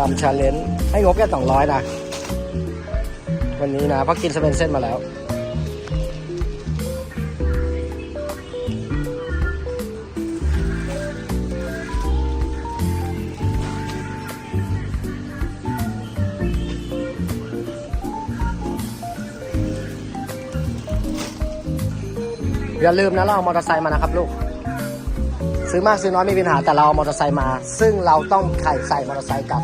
ทำชาเลนจ์ให้งบแค่สองร้อยนะ วันนี้นะเพราะกินสเปนเซ่นมาแล้ว อย่าลืมนะเราเอามอเตอร์ไซค์มานะครับลูก ซื้อมากซื้อน้อยไม่มีปัญหาแต่เราเอามอเตอร์ไซค์มา ซึ่งเราต้องไข่ใส่มอเตอร์ไซค์กลับ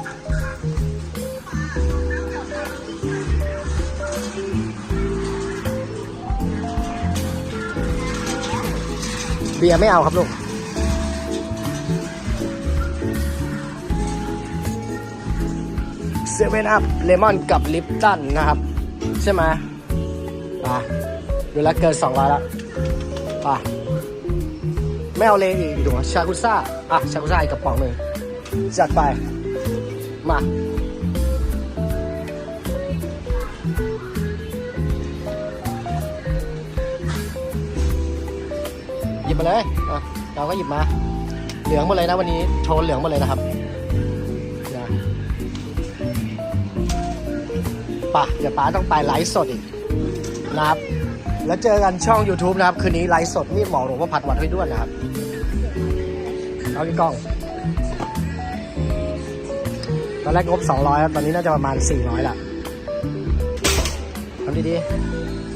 เบียร์ไม่เอาครับลูกเซเว่นอัพเลมอนกับลิปตันนะครับ ใช่ไหมอะดูแลเกินสองร้อยละป่ะ ไม่เอาเลยอีกดูชากุซ่าอะชากุซ่าอีกกระป๋องหนึ่งจัดไป มาหยิบมาเลยอะเราก็หยิบมา เหลืองหมดเลยนะวันนี้โชว์เหลืองหมดเลยนะครับนะป่ะเดี๋ยวป้าต้องไปไลฟ์สดอีกนะครับ แล้วเจอกันช่อง YouTube นะครับ คืนนี้ไลฟ์สดมีดหมอหลวงพ่อผัดวัดให้ด้วยนะครับเอาพี่กล้อง ตอนแรกงบ 200ครับตอนนี้น่าจะประมาณ 400ละทำดีๆ